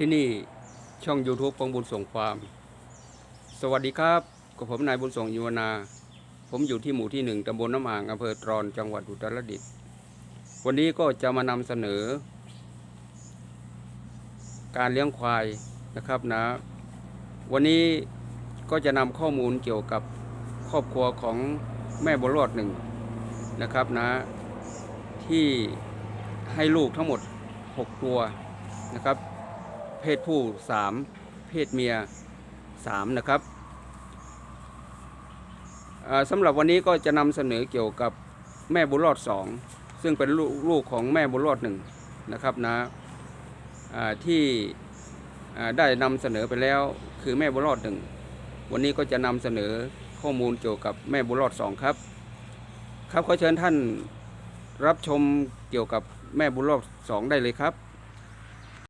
ที่นี่ช่อง YouTube ของบุญส่งฟาม สวัสดีครับกับผมนายบุญส่งยุวนา ผมอยู่ที่หมู่ที่หนึ่งตำบลน้ำอ่างอำเภอตรอนจังหวัดอุตรดิตถ์วันนี้ก็จะมานำเสนอ การเลี้ยงควายนะครับนะ วันนี้ก็จะนำข้อมูลเกี่ยวกับครอบครัวของแม่บุญรอดหนึ่งนะครับนะ ที่ให้ลูกทั้งหมด 6 ตัวนะครับ เพศผู้ 3 เพศเมีย 3 นะครับสำหรับวันนี้ก็จะนำเสนอเกี่ยวกับแม่บุญรอด 2 ซึ่งเป็นลูกของแม่บุญรอดหนึ่งนะครับนะที่ได้นำเสนอไปแล้วคือแม่บุญรอดหนึ่งวันนี้ก็จะนำเสนอข้อมูลเกี่ยวกับแม่บุญรอด 2 ครับ ครับขอเชิญท่านรับชมเกี่ยวกับแม่บุญรอด 2 ได้เลยครับ